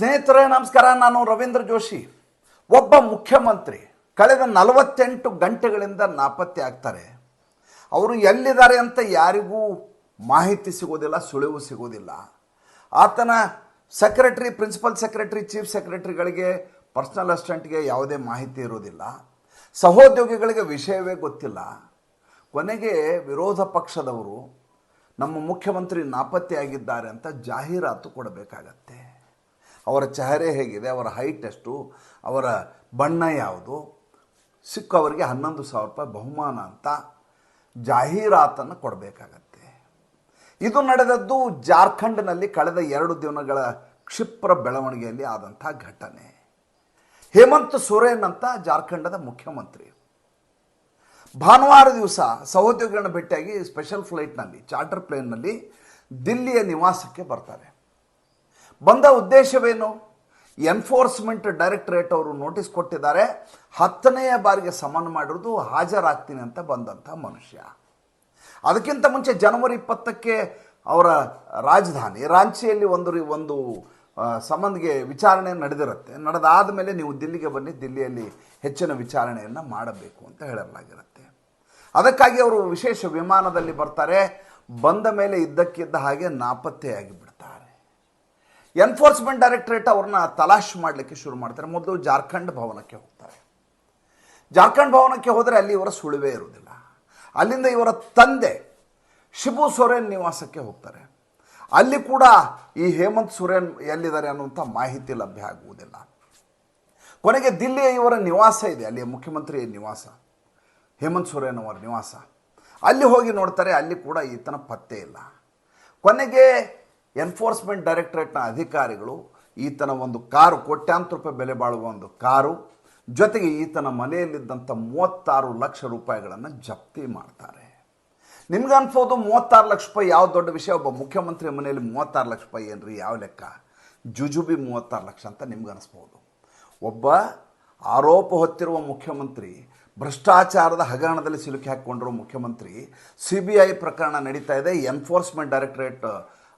ಸ್ನೇಹಿತರೇ, ನಮಸ್ಕಾರ. ನಾನು ರವೀಂದ್ರ ಜೋಶಿ. ಒಬ್ಬ ಮುಖ್ಯಮಂತ್ರಿ ಕಳೆದ ನಲವತ್ತೆಂಟು ಗಂಟೆಗಳಿಂದ ನಾಪತ್ತೆ ಆಗ್ತಾರೆ. ಅವರು ಎಲ್ಲಿದ್ದಾರೆ ಅಂತ ಯಾರಿಗೂ ಮಾಹಿತಿ ಸಿಗೋದಿಲ್ಲ, ಸುಳಿವು ಸಿಗೋದಿಲ್ಲ. ಆತನ ಸೆಕ್ರೆಟರಿ, ಪ್ರಿನ್ಸಿಪಲ್ ಸೆಕ್ರೆಟರಿ, ಚೀಫ್ ಸೆಕ್ರೆಟರಿಗಳಿಗೆ ಪರ್ಸನಲ್ ಅಸಿಸ್ಟೆಂಟ್ಗೆ ಯಾವುದೇ ಮಾಹಿತಿ ಇರೋದಿಲ್ಲ. ಸಹೋದ್ಯೋಗಿಗಳಿಗೆ ವಿಷಯವೇ ಗೊತ್ತಿಲ್ಲ. ಕೊನೆಗೆ ವಿರೋಧ ಪಕ್ಷದವರು ನಮ್ಮ ಮುಖ್ಯಮಂತ್ರಿ ನಾಪತ್ತೆಯಾಗಿದ್ದಾರೆ ಅಂತ ಜಾಹೀರಾತು ಕೊಡಬೇಕಾಗತ್ತೆ. ಅವರ ಚಹರೆ ಹೇಗಿದೆ, ಅವರ ಹೈಟ್ ಎಷ್ಟು, ಅವರ ಬಣ್ಣ ಯಾವುದು ಸಿಕ್ಕು ಅವರಿಗೆ ಹನ್ನೊಂದು ಸಾವಿರ ರೂಪಾಯಿ ಬಹುಮಾನ ಅಂತ ಜಾಹೀರಾತನ್ನು ಕೊಡಬೇಕಾಗತ್ತೆ. ಇದು ನಡೆದದ್ದು ಜಾರ್ಖಂಡ್ನಲ್ಲಿ ಕಳೆದ ಎರಡು ದಿನಗಳ ಕ್ಷಿಪ್ರ ಬೆಳವಣಿಗೆಯಲ್ಲಿ ಆದಂಥ ಘಟನೆ. ಹೇಮಂತ್ ಸೊರೇನ್ ಅಂತ ಜಾರ್ಖಂಡದ ಮುಖ್ಯಮಂತ್ರಿ. ಭಾನುವಾರ ದಿವಸ ಸಹೋದ್ಯೋಗಿಗಳನ್ನ ಭೇಟಿಯಾಗಿ ಸ್ಪೆಷಲ್ ಫ್ಲೈಟ್ನಲ್ಲಿ ಚಾರ್ಟರ್ ಪ್ಲೇನ್ನಲ್ಲಿ ದಿಲ್ಲಿಯ ನಿವಾಸಕ್ಕೆ ಬರ್ತಾರೆ. ಬಂದ ಉದ್ದೇಶವೇನು? ಎನ್ಫೋರ್ಸ್ಮೆಂಟ್ ಡೈರೆಕ್ಟರೇಟ್ ಅವರು ನೋಟಿಸ್ ಕೊಟ್ಟಿದ್ದಾರೆ, ಹತ್ತನೆಯ ಬಾರಿಗೆ ಸಮನ್ ಮಾಡಿರೋದು ಹಾಜರಾಗ್ತೀನಿ ಅಂತ ಬಂದಂಥ ಮನುಷ್ಯ. ಅದಕ್ಕಿಂತ ಮುಂಚೆ ಜನವರಿ ಇಪ್ಪತ್ತಕ್ಕೆ ಅವರ ರಾಜಧಾನಿ ರಾಂಚಿಯಲ್ಲಿ ಒಂದು ಒಂದು ಸಮನ್ಗೆ ವಿಚಾರಣೆ ನಡೆದಿರುತ್ತೆ. ನಡೆದಾದ ಮೇಲೆ ನೀವು ದಿಲ್ಲಿಗೆ ಬನ್ನಿ, ದಿಲ್ಲಿಯಲ್ಲಿ ಹೆಚ್ಚಿನ ವಿಚಾರಣೆಯನ್ನು ಮಾಡಬೇಕು ಅಂತ ಹೇಳಲಾಗಿರುತ್ತೆ. ಅದಕ್ಕಾಗಿ ಅವರು ವಿಶೇಷ ವಿಮಾನದಲ್ಲಿ ಬರ್ತಾರೆ. ಬಂದ ಮೇಲೆ ಇದ್ದಕ್ಕಿದ್ದ ಹಾಗೆ ನಾಪತ್ತೆಯಾಗಿ ಎನ್ಫೋರ್ಸ್ಮೆಂಟ್ ಡೈರೆಕ್ಟರೇಟ್ ಅವ್ರನ್ನ ತಲಾಶ್ ಮಾಡಲಿಕ್ಕೆ ಶುರು ಮಾಡ್ತಾರೆ. ಮೊದಲು ಜಾರ್ಖಂಡ್ ಭವನಕ್ಕೆ ಹೋಗ್ತಾರೆ. ಜಾರ್ಖಂಡ್ ಭವನಕ್ಕೆ ಹೋದರೆ ಅಲ್ಲಿ ಇವರ ಸುಳಿವೇ ಇರುವುದಿಲ್ಲ. ಅಲ್ಲಿಂದ ಇವರ ತಂದೆ ಶಿಬು ಸೊರೇನ್ ನಿವಾಸಕ್ಕೆ ಹೋಗ್ತಾರೆ. ಅಲ್ಲಿ ಕೂಡ ಈ ಹೇಮಂತ್ ಸೊರೇನ್ ಎಲ್ಲಿದ್ದಾರೆ ಅನ್ನುವಂಥ ಮಾಹಿತಿ ಲಭ್ಯ ಆಗುವುದಿಲ್ಲ. ಕೊನೆಗೆ ದಿಲ್ಲಿಯ ಇವರ ನಿವಾಸ ಇದೆ. ಅಲ್ಲಿಯ ಮುಖ್ಯಮಂತ್ರಿಯ ನಿವಾಸ. ಹೇಮಂತ್ ಸೊರೇನ್ ಅವರ ನಿವಾಸ. ಅಲ್ಲಿ ಹೋಗಿ ನೋಡ್ತಾರೆ, ಅಲ್ಲಿ ಕೂಡ ಈತನ ಪತ್ತೆ ಇಲ್ಲ. ಕೊನೆಗೆ ಎನ್ಫೋರ್ಸ್ಮೆಂಟ್ ಡೈರೆಕ್ಟರೇಟ್ನ ಅಧಿಕಾರಿಗಳು ಈತನ ಒಂದು ಕಾರು, ಕೋಟ್ಯಾಂತರ ರೂಪಾಯಿ ಬೆಲೆ ಬಾಳುವ ಒಂದು ಕಾರು, ಜೊತೆಗೆ ಈತನ ಮನೆಯಲ್ಲಿದ್ದಂಥ ಮೂವತ್ತಾರು ಲಕ್ಷ ರೂಪಾಯಿಗಳನ್ನು ಜಪ್ತಿ ಮಾಡ್ತಾರೆ. ನಿಮ್ಗೆ ಅನ್ಬೋದು ಮೂವತ್ತಾರು ಲಕ್ಷ ರೂಪಾಯಿ ಯಾವ ದೊಡ್ಡ ವಿಷಯ? ಒಬ್ಬ ಮುಖ್ಯಮಂತ್ರಿ ಮನೆಯಲ್ಲಿ ಮೂವತ್ತಾರು ಲಕ್ಷ ರೂಪಾಯಿ ಏನ್ರಿ? ಯಾವ ಲೆಕ್ಕ? ಜುಜುಬಿ ಮೂವತ್ತಾರು ಲಕ್ಷ ಅಂತ ನಿಮ್ಗೆ ಅನಿಸ್ಬೋದು ಒಬ್ಬ ಆರೋಪ ಹೊತ್ತಿರುವ ಮುಖ್ಯಮಂತ್ರಿ, ಭ್ರಷ್ಟಾಚಾರದ ಹಗರಣದಲ್ಲಿ ಸಿಲುಕಿ ಹಾಕ್ಕೊಂಡಿರೋ ಮುಖ್ಯಮಂತ್ರಿ, ಸಿ ಬಿ ಐ ಪ್ರಕರಣ ನಡೀತಾ ಇದೆ. ಎನ್ಫೋರ್ಸ್ಮೆಂಟ್ ಡೈರೆಕ್ಟರೇಟ್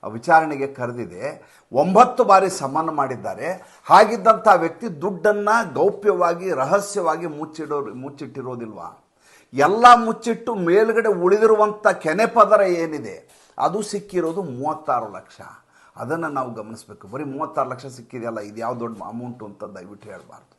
ವಿಚಾರಣೆಗೆ ಕರೆದಿದೆ. ಒಂಬತ್ತು ಬಾರಿ ಸಮನ್ ಮಾಡಿದ್ದಾರೆ. ಹಾಗಿದ್ದಂಥ ವ್ಯಕ್ತಿ ದುಡ್ಡನ್ನು ಗೌಪ್ಯವಾಗಿ, ರಹಸ್ಯವಾಗಿ ಮುಚ್ಚಿಡೋ, ಮುಚ್ಚಿಟ್ಟಿರೋದಿಲ್ವಾ? ಎಲ್ಲ ಮುಚ್ಚಿಟ್ಟು ಮೇಲುಗಡೆ ಉಳಿದಿರುವಂಥ ಕೆನೆ ಪದರ ಏನಿದೆ? ಅದು ಸಿಕ್ಕಿರೋದು ಮೂವತ್ತಾರು ಲಕ್ಷ. ಅದನ್ನು ನಾವು ಗಮನಿಸಬೇಕು. ಬರೀ ಮೂವತ್ತಾರು ಲಕ್ಷ ಸಿಕ್ಕಿದೆಯಲ್ಲ, ಇದು ಯಾವ ದೊಡ್ಡ ಅಮೌಂಟು ಅಂತ ದಯವಿಟ್ಟು ಹೇಳಬಾರ್ದು.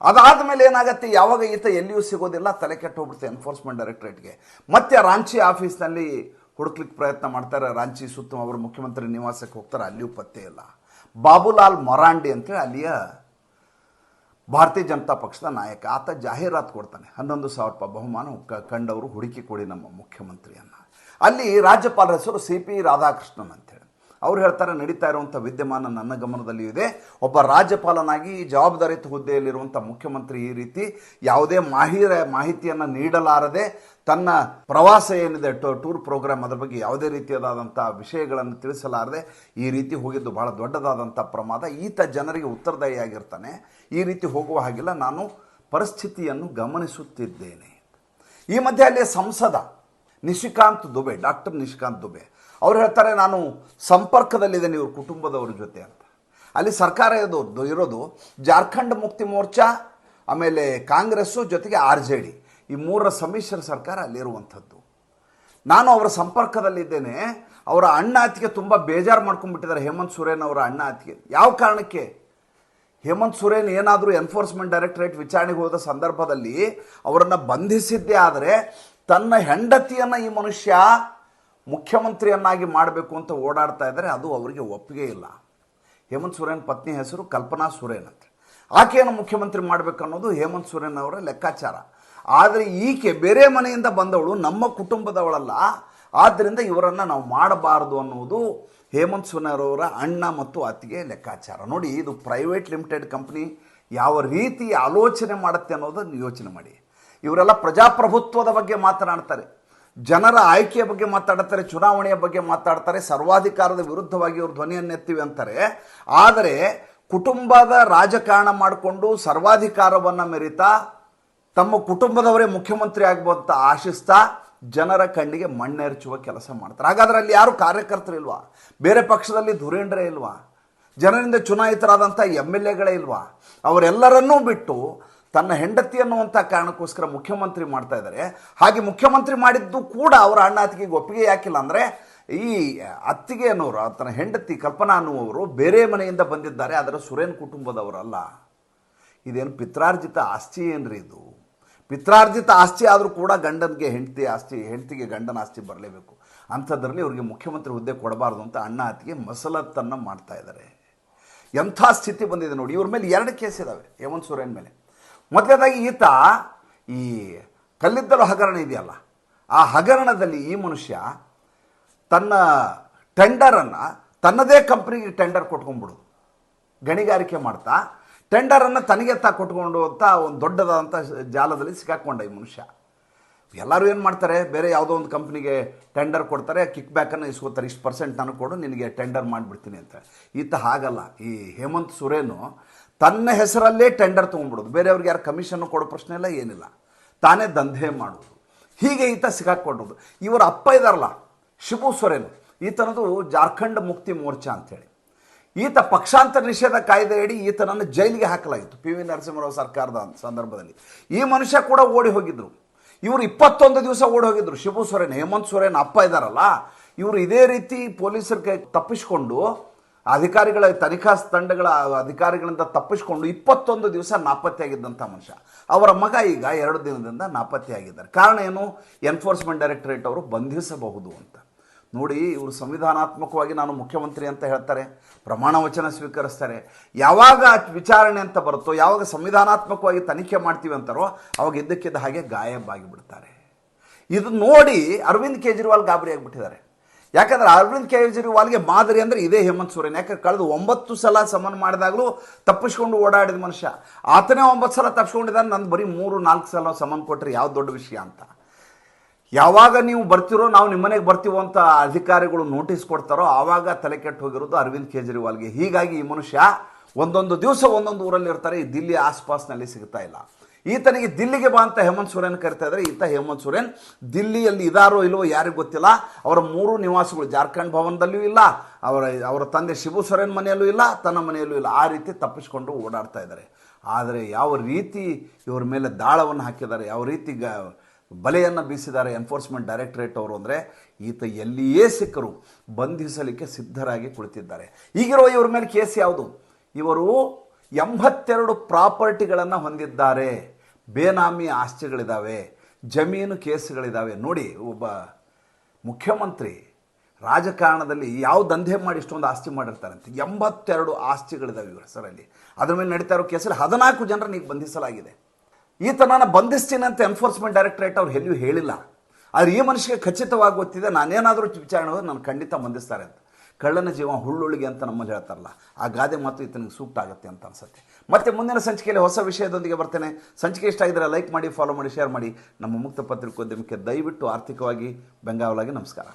ಅದಾದ ಮೇಲೆ ಏನಾಗುತ್ತೆ? ಯಾವಾಗ ಈತ ಎಲ್ಲಿಯೂ ಸಿಗೋದಿಲ್ಲ, ತಲೆ ಕೆಟ್ಟು ಹೋಗ್ಬಿಡುತ್ತೆ ಎನ್ಫೋರ್ಸ್ಮೆಂಟ್ ಡೈರೆಕ್ಟ್ರೇಟ್ಗೆ ಮತ್ತೆ ರಾಂಚಿ ಆಫೀಸ್ನಲ್ಲಿ ಹುಡುಕ್ಲಿಕ್ಕೆ ಪ್ರಯತ್ನ ಮಾಡ್ತಾರೆ. ರಾಂಚಿ ಸುತ್ತ ಅವರು ಮುಖ್ಯಮಂತ್ರಿ ನಿವಾಸಕ್ಕೆ ಹೋಗ್ತಾರೆ. ಅಲ್ಲಿಯೂ ಪತ್ತೆ ಇಲ್ಲ. ಬಾಬುಲಾಲ್ ಮೊರಾಂಡಿ ಅಂತೇಳಿ ಅಲ್ಲಿಯ ಭಾರತೀಯ ಜನತಾ ಪಕ್ಷದ ನಾಯಕ. ಆತ ಜಾಹೀರಾತು ಕೊಡ್ತಾನೆ. ಹನ್ನೊಂದು ಸಾವಿರ ರೂಪಾಯಿ ಬಹುಮಾನ ಕಂಡವರು ಹುಡುಕಿ ಕೊಡಿ ನಮ್ಮ ಮುಖ್ಯಮಂತ್ರಿಯನ್ನು. ಅಲ್ಲಿ ರಾಜ್ಯಪಾಲರ ಹೆಸರು ಸಿ ಪಿ ರಾಧಾಕೃಷ್ಣನ್ ಅಂತೇಳಿ. ಅವ್ರು ಹೇಳ್ತಾರೆ, ನಡೀತಾ ಇರುವಂಥ ವಿದ್ಯಮಾನ ನನ್ನ ಗಮನದಲ್ಲಿ ಇದೆ. ಒಬ್ಬ ರಾಜ್ಯಪಾಲನಾಗಿ ಜವಾಬ್ದಾರಿತ ಹುದ್ದೆಯಲ್ಲಿರುವಂಥ ಮುಖ್ಯಮಂತ್ರಿ ಈ ರೀತಿ ಯಾವುದೇ ಮಾಹಿರ, ಮಾಹಿತಿಯನ್ನು ನೀಡಲಾರದೆ ತನ್ನ ಪ್ರವಾಸ ಏನಿದೆ ಟೂರ್ ಪ್ರೋಗ್ರಾಮ್ ಅದರ ಬಗ್ಗೆ ಯಾವುದೇ ರೀತಿಯಾದಂಥ ವಿಷಯಗಳನ್ನು ತಿಳಿಸಲಾರದೆ ಈ ರೀತಿ ಹೋಗಿದ್ದು ಬಹಳ ದೊಡ್ಡದಾದಂಥ ಪ್ರಮಾದ. ಈತ ಜನರಿಗೆ ಉತ್ತರದಾಯಿಯಾಗಿರ್ತಾನೆ. ಈ ರೀತಿ ಹೋಗುವ ಹಾಗಿಲ್ಲ. ನಾನು ಪರಿಸ್ಥಿತಿಯನ್ನು ಗಮನಿಸುತ್ತಿದ್ದೇನೆ. ಈ ಮಧ್ಯೆ ಅಲ್ಲಿ ಸಂಸದ ನಿಶಿಕಾಂತ್ ದುಬೆ, ಡಾಕ್ಟರ್ ನಿಶಿಕಾಂತ್ ದುಬೆ. ಅವ್ರು ಹೇಳ್ತಾರೆ, ನಾನು ಸಂಪರ್ಕದಲ್ಲಿದ್ದೇನೆ ಇವ್ರ ಕುಟುಂಬದವ್ರ ಜೊತೆ ಅಂತ. ಅಲ್ಲಿ ಸರ್ಕಾರ ಇರೋದು ಇರೋದು ಜಾರ್ಖಂಡ್ ಮುಕ್ತಿ ಮೋರ್ಚಾ, ಆಮೇಲೆ ಕಾಂಗ್ರೆಸ್ಸು ಜೊತೆಗೆ ಆರ್ ಜೆ ಡಿ. ಈ ಮೂರರ ಸಮ್ಮಿಶ್ರ ಸರ್ಕಾರ ಅಲ್ಲಿರುವಂಥದ್ದು. ನಾನು ಅವರ ಸಂಪರ್ಕದಲ್ಲಿದ್ದೇನೆ. ಅವರ ಅಣ್ಣ ಅತ್ತಿಗೆ ತುಂಬ ಬೇಜಾರು ಮಾಡ್ಕೊಂಡ್ಬಿಟ್ಟಿದ್ದಾರೆ, ಹೇಮಂತ್ ಸೊರೇನ್ ಅವರ ಅಣ್ಣ ಅತ್ತಿಗೆ. ಯಾವ ಕಾರಣಕ್ಕೆ? ಹೇಮಂತ್ ಸೊರೇನ್ ಏನಾದರೂ ಎನ್ಫೋರ್ಸ್ಮೆಂಟ್ ಡೈರೆಕ್ಟರೇಟ್ ವಿಚಾರಣೆಗೆ ಹೋದ ಸಂದರ್ಭದಲ್ಲಿ ಅವರನ್ನು ಬಂಧಿಸಿದ್ದೇ ಆದರೆ ತನ್ನ ಹೆಂಡತಿಯನ್ನು ಈ ಮನುಷ್ಯ ಮುಖ್ಯಮಂತ್ರಿಯನ್ನಾಗಿ ಮಾಡಬೇಕು ಅಂತ ಓಡಾಡ್ತಾ ಇದ್ದಾರೆ ಅದು ಅವರಿಗೆ ಒಪ್ಪಿಗೆ ಇಲ್ಲ. ಹೇಮಂತ್ ಸೊರೇನ್ ಪತ್ನಿ ಹೆಸರು ಕಲ್ಪನಾ ಸೊರೇನ್ ಅಂತ. ಆಕೆಯನ್ನು ಮುಖ್ಯಮಂತ್ರಿ ಮಾಡಬೇಕು ಅನ್ನೋದು ಹೇಮಂತ್ ಸೊರೇನ್ ಅವರ ಲೆಕ್ಕಾಚಾರ. ಆದರೆ ಈಕೆ ಬೇರೆ ಮನೆಯಿಂದ ಬಂದವಳು, ನಮ್ಮ ಕುಟುಂಬದವಳಲ್ಲ. ಆದ್ದರಿಂದ ಇವರನ್ನು ನಾವು ಮಾಡಬಾರದು ಅನ್ನುವುದು ಹೇಮಂತ್ ಸೊರೇನ್ ಅವರ ಅಣ್ಣ ಮತ್ತು ಅತ್ತಿಗೆ ಲೆಕ್ಕಾಚಾರ. ನೋಡಿ, ಇದು ಪ್ರೈವೇಟ್ ಲಿಮಿಟೆಡ್ ಕಂಪ್ನಿ ಯಾವ ರೀತಿ ಆಲೋಚನೆ ಮಾಡುತ್ತೆ ಅನ್ನೋದನ್ನು ಯೋಚನೆ ಮಾಡಿ. ಇವರೆಲ್ಲ ಪ್ರಜಾಪ್ರಭುತ್ವದ ಬಗ್ಗೆ ಮಾತನಾಡ್ತಾರೆ. ಜನರ ಆಯ್ಕೆಯ ಬಗ್ಗೆ ಮಾತಾಡ್ತಾರೆ, ಚುನಾವಣೆಯ ಬಗ್ಗೆ ಮಾತಾಡ್ತಾರೆ, ಸರ್ವಾಧಿಕಾರದ ವಿರುದ್ಧವಾಗಿ ಇವರು ಧ್ವನಿಯನ್ನೆತ್ತೀವಿ ಅಂತಾರೆ. ಆದರೆ ಕುಟುಂಬದ ರಾಜಕಾರಣ ಮಾಡಿಕೊಂಡು ಸರ್ವಾಧಿಕಾರವನ್ನು ಮೆರಿತಾ ತಮ್ಮ ಕುಟುಂಬದವರೇ ಮುಖ್ಯಮಂತ್ರಿ ಆಗ್ಬೋದು ಅಂತ ಆಶಿಸ್ತಾ ಜನರ ಕಣ್ಣಿಗೆ ಮಣ್ಣೆರಚುವ ಕೆಲಸ ಮಾಡ್ತಾರೆ. ಹಾಗಾದ್ರೆ ಅಲ್ಲಿ ಯಾರು ಕಾರ್ಯಕರ್ತರು ಇಲ್ವಾ? ಬೇರೆ ಪಕ್ಷದಲ್ಲಿ ಧುರೇಂದ್ರೆ ಇಲ್ವಾ? ಜನರಿಂದ ಚುನಾಯಿತರಾದಂಥ ಎಂ ಎಲ್ ಎಗಳೇ ಇಲ್ವಾ? ಅವರೆಲ್ಲರನ್ನೂ ಬಿಟ್ಟು ತನ್ನ ಹೆಂಡತಿ ಅನ್ನುವಂಥ ಕಾರಣಕ್ಕೋಸ್ಕರ ಮುಖ್ಯಮಂತ್ರಿ ಮಾಡ್ತಾ ಇದ್ದಾರೆ. ಹಾಗೆ ಮುಖ್ಯಮಂತ್ರಿ ಮಾಡಿದ್ದು ಕೂಡ ಅವರ ಅಣ್ಣ ಅತ್ತಿಗೆಗೆ ಒಪ್ಪಿಗೆ ಯಾಕಿಲ್ಲ ಅಂದರೆ ಈ ಅತ್ತಿಗೆ ಅನ್ನೋರು ತನ್ನ ಹೆಂಡತಿ ಕಲ್ಪನಾ ಅನ್ನುವರು ಬೇರೆ ಮನೆಯಿಂದ ಬಂದಿದ್ದಾರೆ, ಅದರ ಸುರೇನ್ ಕುಟುಂಬದವರಲ್ಲ. ಇದೇನು ಪಿತ್ರಾರ್ಜಿತ ಆಸ್ತಿ ಏನ್ರಿ ಇದು? ಪಿತ್ರಾರ್ಜಿತ ಆಸ್ತಿ ಆದರೂ ಕೂಡ ಗಂಡನಿಗೆ ಹೆಂಡತಿ ಆಸ್ತಿ, ಹೆಂಡತಿಗೆ ಗಂಡನ ಆಸ್ತಿ ಬರಲೇಬೇಕು. ಅಂಥದ್ರಲ್ಲಿ ಇವರಿಗೆ ಮುಖ್ಯಮಂತ್ರಿ ಹುದ್ದೆ ಕೊಡಬಾರ್ದು ಅಂತ ಅಣ್ಣ ಅತ್ತಿಗೆ ಮಸಲತ್ತನ್ನು ಮಾಡ್ತಾ ಇದ್ದಾರೆ. ಎಂಥ ಸ್ಥಿತಿ ಬಂದಿದೆ ನೋಡಿ, ಇವ್ರ ಮೇಲೆ ಎರಡು ಕೇಸ್ ಇದ್ದಾವೆ ಹೇಮಂತ್ ಸುರೇನ್ ಮೇಲೆ. ಮೊದಲನೇದಾಗಿ ಈತ ಈ ಕಲ್ಲಿದ್ದಲು ಹಗರಣ ಇದೆಯಲ್ಲ, ಆ ಹಗರಣದಲ್ಲಿ ಈ ಮನುಷ್ಯ ತನ್ನ ಟೆಂಡರನ್ನು, ತನ್ನದೇ ಕಂಪ್ನಿಗೆ ಟೆಂಡರ್ ಕೊಟ್ಕೊಂಡ್ಬಿಡೋದು ಗಣಿಗಾರಿಕೆ ಮಾಡ್ತಾ, ಟೆಂಡರನ್ನು ತನಗೆ ತಾ ಕೊಟ್ಕೊಂಡು ಅಂತ ಒಂದು ದೊಡ್ಡದಾದಂಥ ಜಾಲದಲ್ಲಿ ಸಿಕ್ಕಾಕೊಂಡ ಈ ಮನುಷ್ಯ. ಎಲ್ಲರೂ ಏನು ಮಾಡ್ತಾರೆ, ಬೇರೆ ಯಾವುದೋ ಒಂದು ಕಂಪ್ನಿಗೆ ಟೆಂಡರ್ ಕೊಡ್ತಾರೆ ಕಿಕ್ ಬ್ಯಾಕನ್ನು ಇಸ್ಕೋತಾರೆ, ಇಷ್ಟು ಪರ್ಸೆಂಟ್ ನಾನು ಕೊಡು, ನಿನಗೆ ಟೆಂಡರ್ ಮಾಡಿಬಿಡ್ತೀನಿ ಅಂತ. ಈತ ಹಾಗಲ್ಲ. ಈ ಹೇಮಂತ್ ಸುರೇನು ತನ್ನ ಹೆಸರಲ್ಲೇ ಟೆಂಡರ್ ತೊಗೊಂಡ್ಬಿಡೋದು. ಬೇರೆಯವ್ರಿಗೆ ಯಾರು ಕಮಿಷನ್ನು ಕೊಡೋ ಪ್ರಶ್ನೆ ಇಲ್ಲ, ಏನಿಲ್ಲ. ತಾನೇ ದಂಧೆ ಮಾಡೋದು. ಹೀಗೆ ಈತ ಸಿಕ್ಕಾಕೊಂಡದ್ದು ಇವರ ಅಪ್ಪ ಇದಾರಲ್ಲ, ಶಿಬು ಸೊರೇನ್, ಈತನದು ಜಾರ್ಖಂಡ್ ಮುಕ್ತಿ ಮೋರ್ಚಾ ಅಂಥೇಳಿ ಈತ ಪಕ್ಷಾಂತರ ನಿಷೇಧ ಕಾಯ್ದೆಯಡಿ ಈತನನ್ನು ಜೈಲಿಗೆ ಹಾಕಲಾಗಿತ್ತು. ಪಿ ವಿ ನರಸಿಂಹರಾವ್ ಸರ್ಕಾರದ ಸಂದರ್ಭದಲ್ಲಿ. ಈ ಮನುಷ್ಯ ಕೂಡ ಓಡಿ ಹೋಗಿದ್ರು. ಇವರು ಇಪ್ಪತ್ತೊಂದು ದಿವಸ ಓಡಿ ಹೋಗಿದ್ರು. ಶಿಬು ಸೊರೇನ್, ಹೇಮಂತ್ ಸೊರೇನ್ ಅಪ್ಪ ಇದ್ದಾರಲ್ಲ ಇವರು ಇದೇ ರೀತಿ ಪೊಲೀಸರ ಕೈ ತಪ್ಪಿಸಿಕೊಂಡು ಅಧಿಕಾರಿಗಳ ತನಿಖಾ ತಂಡಗಳ ಅಧಿಕಾರಿಗಳಿಂದ ತಪ್ಪಿಸಿಕೊಂಡು ಇಪ್ಪತ್ತೊಂದು ದಿವಸ ನಾಪತ್ತೆಯಾಗಿದ್ದಂಥ ಮನುಷ್ಯ. ಅವರ ಮಗ ಈಗ ಎರಡು ದಿನದಿಂದ ನಾಪತ್ತೆಯಾಗಿದ್ದಾರೆ. ಕಾರಣ ಏನು? ಎನ್ಫೋರ್ಸ್ಮೆಂಟ್ ಡೈರೆಕ್ಟರೇಟ್ ಅವರು ಬಂಧಿಸಬಹುದು ಅಂತ. ನೋಡಿ, ಇವರು ಸಂವಿಧಾನಾತ್ಮಕವಾಗಿ ನಾನು ಮುಖ್ಯಮಂತ್ರಿ ಅಂತ ಹೇಳ್ತಾರೆ, ಪ್ರಮಾಣ ವಚನ ಸ್ವೀಕರಿಸ್ತಾರೆ. ಯಾವಾಗ ವಿಚಾರಣೆ ಅಂತ ಬರುತ್ತೋ, ಯಾವಾಗ ಸಂವಿಧಾನಾತ್ಮಕವಾಗಿ ತನಿಖೆ ಮಾಡ್ತೀವಿ ಅಂತಾರೋ, ಅವಾಗ ಇದ್ದಕ್ಕಿದ್ದ ಹಾಗೆ ಗಾಯಬಾಗಿ ಬಿಡ್ತಾರೆ ಇದು ನೋಡಿ ಅರವಿಂದ್ ಕೇಜ್ರಿವಾಲ್ ಗಾಬರಿ ಆಗಿಬಿಟ್ಟಿದ್ದಾರೆ. ಯಾಕಂದ್ರೆ ಅರವಿಂದ್ ಕೇಜ್ರಿವಾಲ್ಗೆ ಮಾದರಿ ಅಂದರೆ ಇದೇ ಹೇಮಂತ್ ಸೊರೇನ್ ಯಾಕಂದ್ರೆ ಕಳೆದ ಒಂಬತ್ತು ಸಲ ಸಮನ್ ಮಾಡಿದಾಗಲೂ ತಪ್ಪಿಸ್ಕೊಂಡು ಓಡಾಡಿದ ಮನುಷ್ಯ. ಆತನೇ ಒಂಬತ್ತು ಸಲ ತಪ್ಪಿಸ್ಕೊಂಡಿದ್ದಾನೆ ನಂದು ಬರೀ ಮೂರು, ನಾಲ್ಕು ಸಲ ಸಮನ್ ಕೊಟ್ಟರೆ ಯಾವ ದೊಡ್ಡ ವಿಷಯ ಅಂತ. ಯಾವಾಗ ನೀವು ಬರ್ತಿರೋ, ನಾವು ನಿಮ್ಮನೆಗೆ ಬರ್ತೀವೋ ಅಂತ ಅಧಿಕಾರಿಗಳು ನೋಟಿಸ್ ಕೊಡ್ತಾರೋ, ಆವಾಗ ತಲೆ ಕೆಟ್ಟು ಹೋಗಿರೋದು ಅರವಿಂದ್ ಕೇಜ್ರಿವಾಲ್ಗೆ. ಹೀಗಾಗಿ ಈ ಮನುಷ್ಯ ಒಂದೊಂದು ದಿವಸ ಒಂದೊಂದು ಊರಲ್ಲಿ ಇರ್ತಾರೆ ಈ ದಿಲ್ಲಿ ಆಸ್ಪಾಸ್ನಲ್ಲಿ ಸಿಗ್ತಾ ಇಲ್ಲ. ಈತನಿಗೆ ದಿಲ್ಲಿಗೆ ಬಾ ಅಂತ ಹೇಮಂತ್ ಸೊರೇನ್ ಕರಿತಾ ಇದ್ದಾರೆ ಈತ ಹೇಮಂತ್ ಸೊರೇನ್ ದಿಲ್ಲಿಯಲ್ಲಿ ಇದಾರೋ ಇಲ್ವೋ ಯಾರಿಗೂ ಗೊತ್ತಿಲ್ಲ. ಅವರ ಮೂರು ನಿವಾಸಗಳು ಜಾರ್ಖಂಡ್ ಭವನದಲ್ಲಿಯೂ ಇಲ್ಲ. ಅವರ ಅವರ ತಂದೆ ಶಿಬು ಸೊರೇನ್ ಮನೆಯಲ್ಲೂ ಇಲ್ಲ. ತನ್ನ ಮನೆಯಲ್ಲೂ ಇಲ್ಲ. ಆ ರೀತಿ ತಪ್ಪಿಸ್ಕೊಂಡು ಓಡಾಡ್ತಾ ಇದ್ದಾರೆ ಆದರೆ ಯಾವ ರೀತಿ ಇವ್ರ ಮೇಲೆ ದಾಳವನ್ನು ಹಾಕಿದ್ದಾರೆ, ಯಾವ ರೀತಿ ಗ, ಬಲೆಯನ್ನು ಬೀಸಿದ್ದಾರೆ ಎನ್ಫೋರ್ಸ್ಮೆಂಟ್ ಡೈರೆಕ್ಟರೇಟ್ ಅವರು ಅಂದರೆ ಈತ ಎಲ್ಲಿಯೇ ಸಿಕ್ಕರು ಬಂಧಿಸಲಿಕ್ಕೆ ಸಿದ್ಧರಾಗಿ ಕುಳಿತಿದ್ದಾರೆ. ಈಗಿರೋ ಇವ್ರ ಮೇಲೆ ಕೇಸ್ ಯಾವುದು? ಇವರು ಎಂಬತ್ತೆರಡು ಪ್ರಾಪರ್ಟಿಗಳನ್ನು ಹೊಂದಿದ್ದಾರೆ. ಬೇನಾಮಿ ಆಸ್ತಿಗಳಿದ್ದಾವೆ ಜಮೀನು ಕೇಸುಗಳಿದ್ದಾವೆ ನೋಡಿ, ಒಬ್ಬ ಮುಖ್ಯಮಂತ್ರಿ ರಾಜಕಾರಣದಲ್ಲಿ ಯಾವ ದಂಧೆ ಮಾಡಿ ಇಷ್ಟೊಂದು ಆಸ್ತಿ ಮಾಡಿರ್ತಾರೆ ಅಂತ ಎಂಬತ್ತೆರಡು ಆಸ್ತಿಗಳಿದ್ದಾವೆ ಇವ್ರ ಹೆಸರಲ್ಲಿ. ಅದ್ರ ಮೇಲೆ ನಡೀತಾ ಇರೋ ಕೇಸಲ್ಲಿ ಹದಿನಾಲ್ಕು ಜನರನ್ನ ಈಗ ಬಂಧಿಸಲಾಗಿದೆ. ಈತನನ್ನು ಬಂಧಿಸ್ತೀನಿ ಅಂತ ಎನ್ಫೋರ್ಸ್ಮೆಂಟ್ ಡೈರೆಕ್ಟರೇಟ್ ಅವ್ರು ಎಲ್ಲಿಯೂ ಹೇಳಿಲ್ಲ. ಆದರೆ ಈ ಮನುಷ್ಯಗೆ ಖಚಿತವಾಗಿ ಗೊತ್ತಿದೆ, ನಾನೇನಾದರೂ ವಿಚಾರಣೆ ಹೋದ್ರೆ ನಾನು ಖಂಡಿತ ಬಂಧಿಸ್ತಾರೆ ಅಂತ. ಕಳ್ಳನ ಜೀವ ಹುಳ್ಳುಳ್ಳಿಗೆ ಅಂತ ನಮ್ಮಲ್ಲಿ ಹೇಳ್ತಾರಲ್ಲ, ಆ ಗಾದೆ ಮಾತು ಇತನಿಗೆ ಸೂಕ್ತ ಆಗುತ್ತೆ ಅಂತ ಅನ್ಸುತ್ತೆ. ಮತ್ತೆ ಮುಂದಿನ ಸಂಚಿಕೆಯಲ್ಲಿ ಹೊಸ ವಿಷಯದೊಂದಿಗೆ ಬರ್ತೇನೆ. ಸಂಚಿಕೆ ಇಷ್ಟ ಆಗಿದ್ರೆ ಲೈಕ್ ಮಾಡಿ ಫಾಲೋ ಮಾಡಿ ಶೇರ್ ಮಾಡಿ. ನಮ್ಮ ಮುಕ್ತ ಪತ್ರಿಕೋದ್ಯಮಕ್ಕೆ ದಯವಿಟ್ಟು ಆರ್ಥಿಕವಾಗಿ ಬೆಂಗಾವಲಾಗಿ ನಮಸ್ಕಾರ.